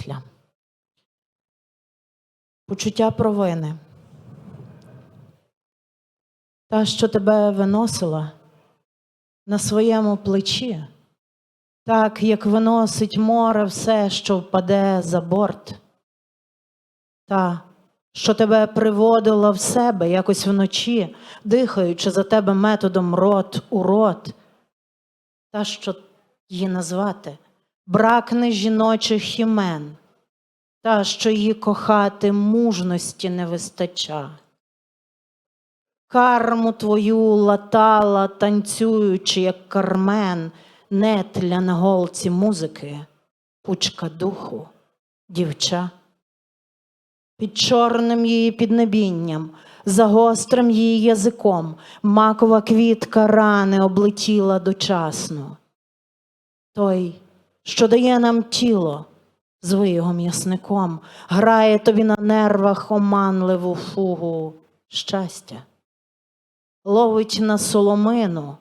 після. Почуття провини. Та, що тебе виносила на своєму плечі, так як виносить море все, що впаде за борт. Та, що тебе приводила в себе якось вночі, дихаючи за тебе методом рот у рот, та, що її назвати, бракне жіночих імен, та, що її кохати мужності не вистача. Карму твою латала, танцюючи, як кармен, нетля на голці музики, пучка духу, дівча. Під чорним її піднебінням, за гострим її язиком, макова квітка рани облетіла дочасно. Той, що дає нам тіло, зви його м'ясником, грає тобі на нервах оманливу фугу щастя. Ловить на соломину,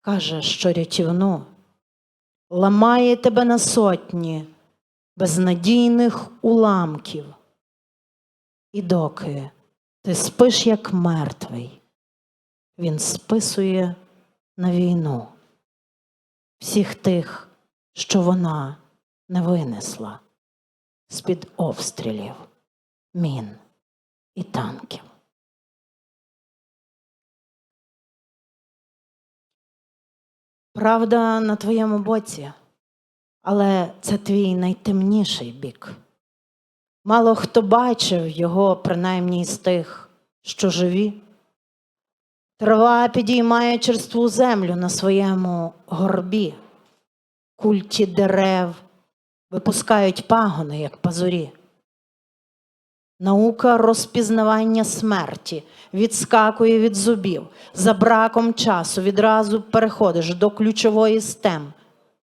каже, що рятівну, ламає тебе на сотні безнадійних уламків. І доки ти спиш як мертвий, він списує на війну всіх тих, що вона не винесла з-під обстрілів, мін і танків. Правда на твоєму боці, але це твій найтемніший бік. Мало хто бачив його, принаймні з тих, що живі. Трава підіймає черству землю на своєму горбі, культі дерев випускають пагони, як пазурі. Наука розпізнавання смерті відскакує від зубів. За браком часу відразу переходиш до ключової стем.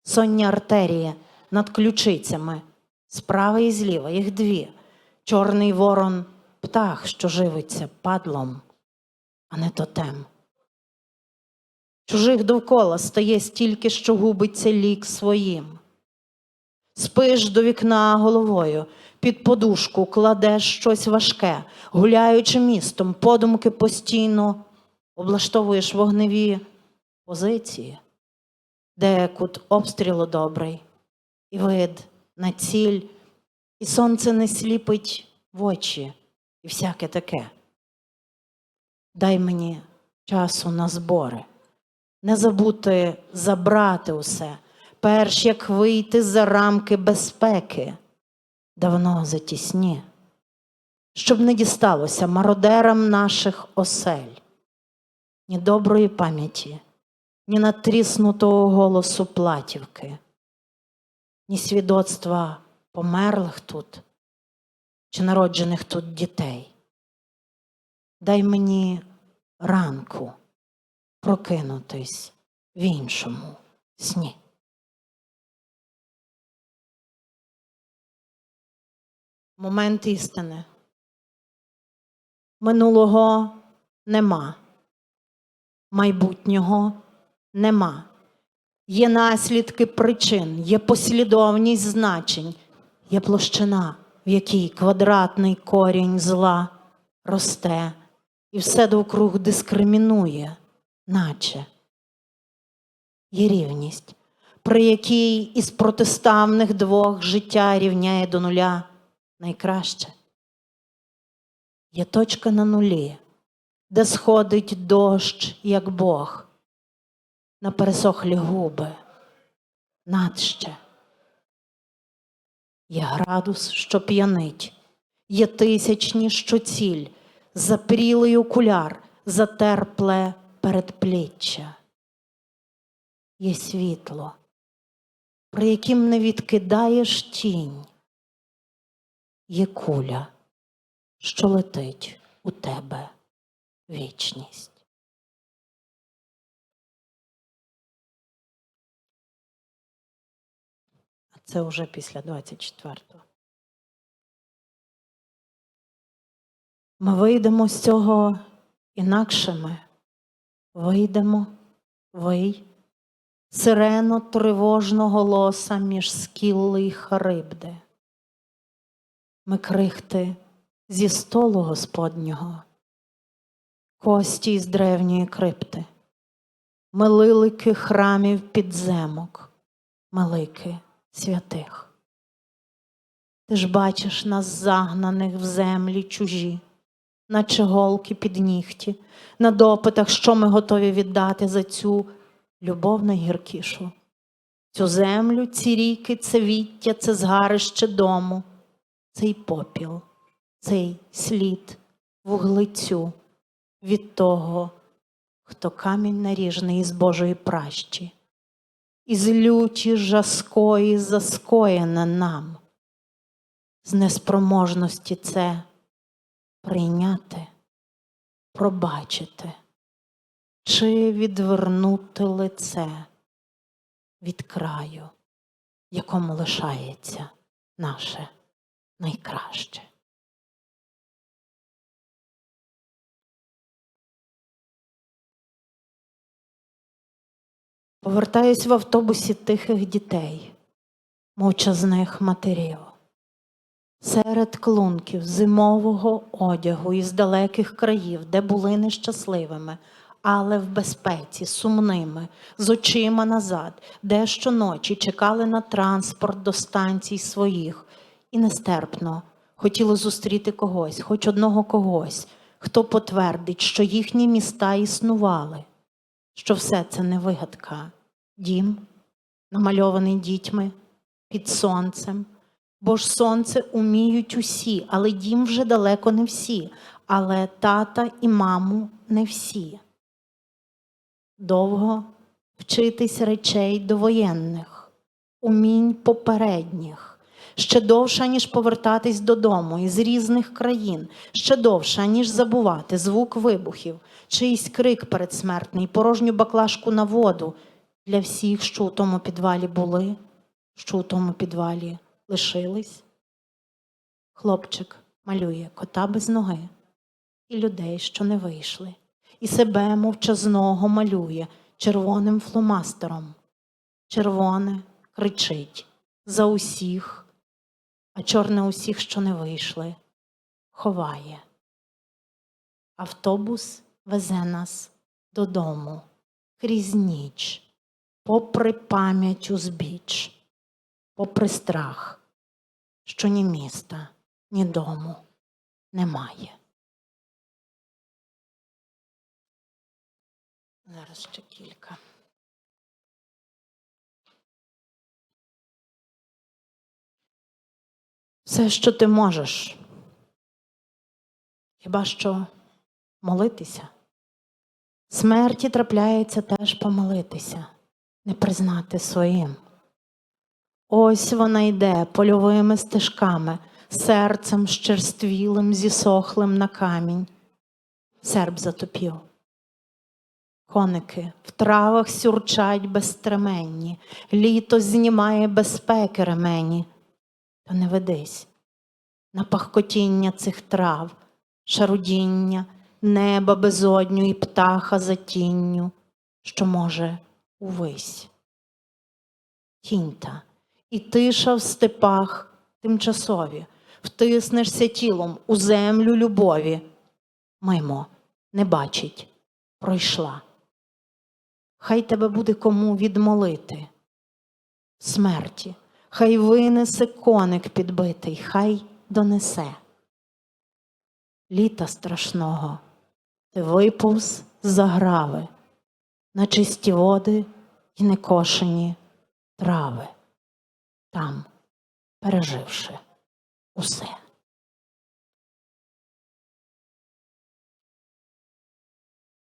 Сонні артерії над ключицями. Справа і зліва, їх дві. Чорний ворон птах, що живиться падлом, а не тотем. Чужих довкола стає стільки, що губиться лік своїм. Спиш до вікна головою, під подушку кладеш щось важке, гуляючи містом, подумки постійно облаштовуєш вогневі позиції, де кут обстрілу добрий, і вид на ціль, і сонце не сліпить в очі, і всяке таке. Дай мені часу на збори, не забути забрати усе, перш як вийти за рамки безпеки, давно затісні, щоб не дісталося мародерам наших осель, ні доброї пам'яті, ні натріснутого голосу платівки ні свідоцтва померлих тут чи народжених тут дітей. Дай мені ранку прокинутись в іншому сні. Момент істини. Минулого нема, майбутнього нема. Є наслідки причин, є послідовність значень, є площина, в якій квадратний корінь зла росте, і все довкруг дискримінує, наче є рівність, при якій із протиставних двох життя рівняє до нуля найкраще. Є точка на нулі, де сходить дощ, як Бог на пересохлі губи, надще. Є градус, що п'янить, є тисячні, що ціль, запрілий окуляр, затерпле передпліччя. Є світло, при яким не відкидаєш тінь, є куля, що летить у тебе вічність. А Це вже після 24-го. Ми вийдемо з цього інакшими. Вийдемо, вий, сирено тривожного голоса між скілли й харибди. Ми крихти зі столу Господнього, кості з древньої крипти, ми лилики храмів підземок, милики святих. Ти ж бачиш нас загнаних в землі чужі, наче голки під нігті, на допитах, що ми готові віддати за цю любов найгіркішу. Цю землю, ці ріки, це віття, це згарище дому, цей попіл, цей слід вуглецю від того, хто камінь наріжний із Божої пращі, із люті жаскої заскоєне нам, з неспроможності це прийняти, пробачити чи відвернути лице від краю, якому лишається наше найкраще. Повертаюсь в автобусі тихих дітей, мовчазних матерів. Серед клунків зимового одягу із далеких країв, де були нещасливими, але в безпеці, сумними, з очима назад, де щоночі чекали на транспорт до станцій своїх, і нестерпно хотіли зустріти когось, хоч одного когось, хто потвердить, що їхні міста існували, що все це не вигадка, дім, намальований дітьми під сонцем. Бо ж сонце уміють усі, але дім вже далеко не всі, але тата і маму не всі. Довго вчитись речей довоєнних, умінь попередніх, ще довше, ніж повертатись додому із різних країн, ще довше, ніж забувати звук вибухів, чийсь крик передсмертний, порожню баклажку на воду для всіх, що у тому підвалі були, що у тому підвалі лишились. Хлопчик малює кота без ноги і людей, що не вийшли, і себе мовчазного малює червоним фломастером. Червоне кричить за усіх, а чорне усіх, що не вийшли, ховає. Автобус везе нас додому крізь ніч, попри пам'ять узбіч, попри страх що ні міста, ні дому немає. Зараз ще кілька. Все, що ти можеш, хіба що молитися. Смерті трапляється теж помолитися, не признати своїм. Ось вона йде польовими стежками, серцем щерствілим, зісохлим на камінь. Серб затопів. Коники в травах сюрчать безстременні, літо знімає безпеки ремені. Та не ведись на пахкотіння цих трав, шарудіння, неба безодню і птаха за тінню, що може увись. Тінь-та і тиша в степах тимчасові, втиснешся тілом у землю любові. Мимо не бачить, пройшла. Хай тебе буде кому відмолити. Смерті, хай винесе коник підбитий, хай донесе. Літа страшного, ти виповз з заграви на чисті води і некошені трави там, переживши усе.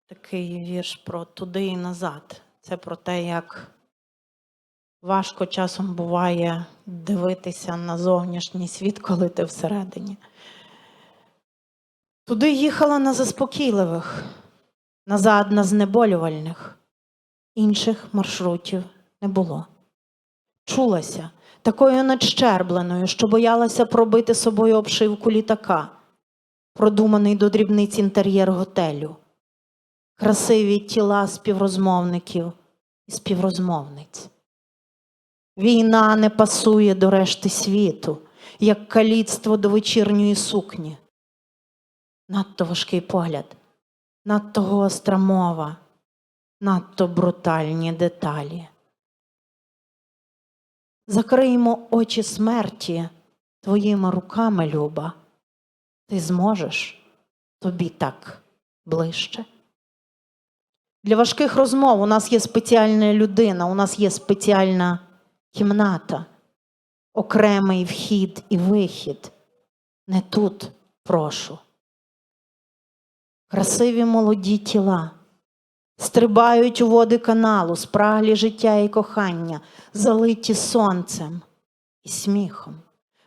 Такий вірш про туди і назад. Це про те, як важко часом буває дивитися на зовнішній світ, коли ти всередині. Туди їхала на заспокійливих, назад на знеболювальних, інших маршрутів не було. Чулася, такою надщербленою, що боялася пробити собою обшивку літака, продуманий до дрібниць інтер'єр готелю, красиві тіла співрозмовників і співрозмовниць. Війна не пасує до решти світу, як каліцтво до вечірньої сукні. Надто важкий погляд, надто гостра мова, надто брутальні деталі. Закриємо очі смерті твоїми руками, Люба. Ти зможеш тобі так ближче. Для важких розмов у нас є спеціальна людина, у нас є спеціальна кімната, окремий вхід і вихід. Не тут, прошу. Красиві молоді тіла стрибають у води каналу, спраглі життя і кохання, залиті сонцем і сміхом,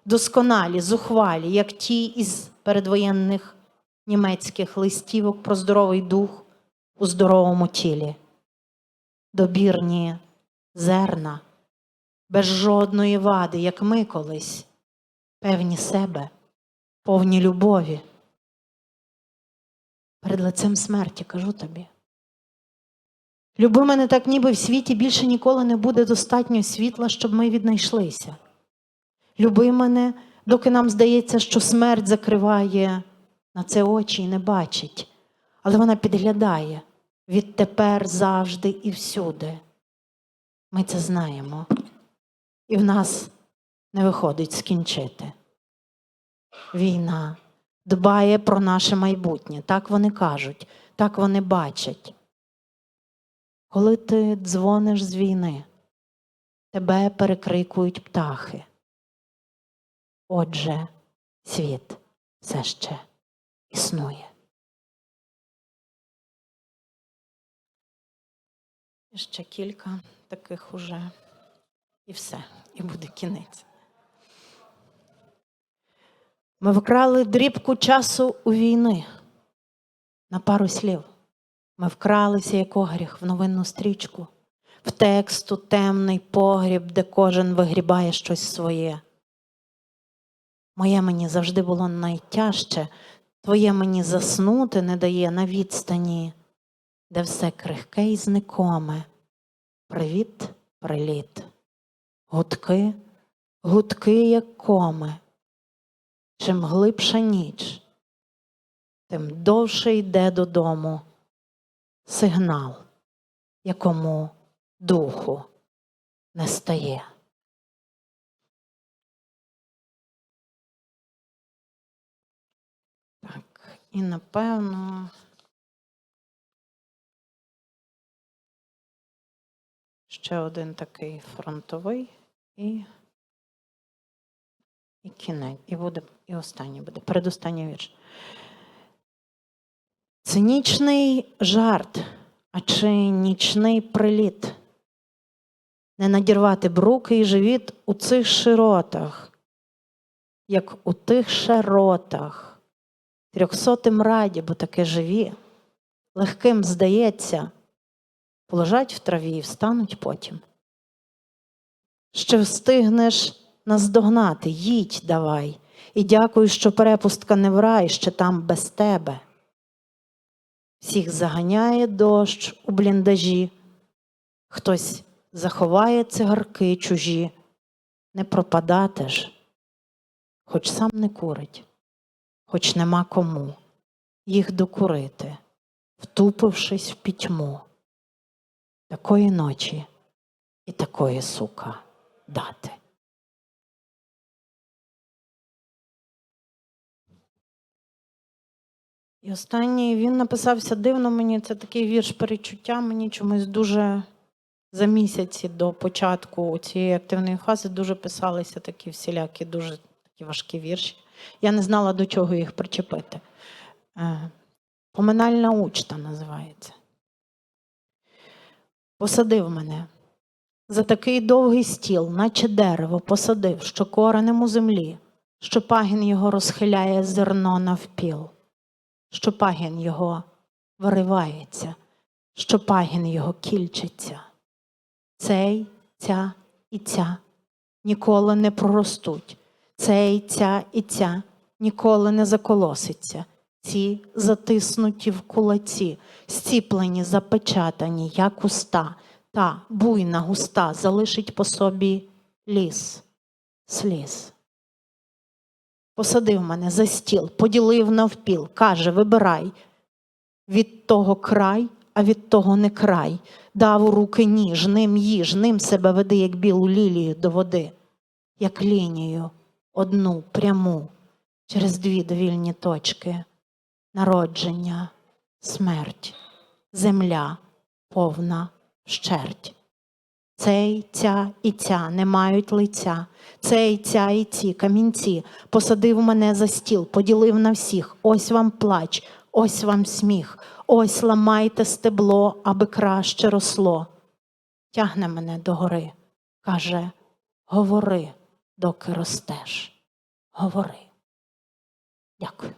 досконалі, зухвалі, як ті із передвоєнних німецьких листівок про здоровий дух у здоровому тілі, добірні зерна, без жодної вади, як ми колись, певні себе, повні любові. Перед лицем смерті кажу тобі. Люби мене так, ніби в світі більше ніколи не буде достатньо світла, щоб ми віднайшлися. Люби мене, доки нам здається, що смерть закриває на це очі і не бачить, але вона підглядає відтепер завжди і всюди. Ми це знаємо, і в нас не виходить скінчити. Війна дбає про наше майбутнє, так вони кажуть, так вони бачать. Коли ти дзвониш з війни, тебе перекрикують птахи. Отже, світ все ще існує. Ще кілька таких уже, і все, і буде кінець. Ми вкрали дрібку часу у війни на пару слів. Ми вкралися, як огріх, в новинну стрічку, в тексту темний погріб, де кожен вигрібає щось своє. Моє мені завжди було найтяжче, твоє мені заснути не дає на відстані, де все крихке і зникоме. Привіт, приліт, гудки, гудки, як коми. Чим глибша ніч, тим довше йде додому сигнал, якому духу не стає. Так, і напевно. Ще один такий фронтовий і, і кінець. І буде, і останній буде. Передостанній вірш. Цинічний жарт, а чи нічний приліт. Не надірвати бруки і живіт у цих широтах, як у тих широтах, трьохсотим раді, бо таке живі, легким здається, полежать в траві і встануть потім. Ще встигнеш наздогнати, їдь давай, і дякую, що перепустка не в рай, ще там без тебе. Всіх заганяє дощ у бліндажі, хтось заховає цигарки чужі, не пропадати ж, хоч сам не курить, хоч нема кому їх докурити, втупившись в пітьму. Такої ночі і такої сука дати. І останній він написався дивно мені. Це такий вірш перечуття. Мені чомусь дуже за місяці до початку цієї активної фази дуже писалися такі всілякі, дуже такі важкі вірші. Я не знала, до чого їх причепити. Е, Поминальна учта називається. Посадив мене за такий довгий стіл, наче дерево, посадив, що коренем у землі, що пагін його розхиляє зерно навпіл що пагін його виривається, що пагін його кільчиться. Цей, ця і ця ніколи не проростуть. Цей, ця і ця ніколи не заколоситься. Ці затиснуті в кулаці, зціплені, запечатані, як уста, та буйна густа залишить по собі ліс, сліз. Посадив мене за стіл, поділив навпіл, каже: вибирай від того край, а від того не край. Дав у руки ніж, ним їж, ним себе веди, як білу лілію до води, як лінію, одну пряму, через дві довільні точки. Народження, смерть, земля повна вщерть. Цей, ця і ця не мають лиця. Цей, ця і ці камінці посадив мене за стіл, поділив на всіх. Ось вам плач, ось вам сміх, ось ламайте стебло, аби краще росло. Тягне мене догори, каже: Говори, доки ростеш. Говори. Дякую.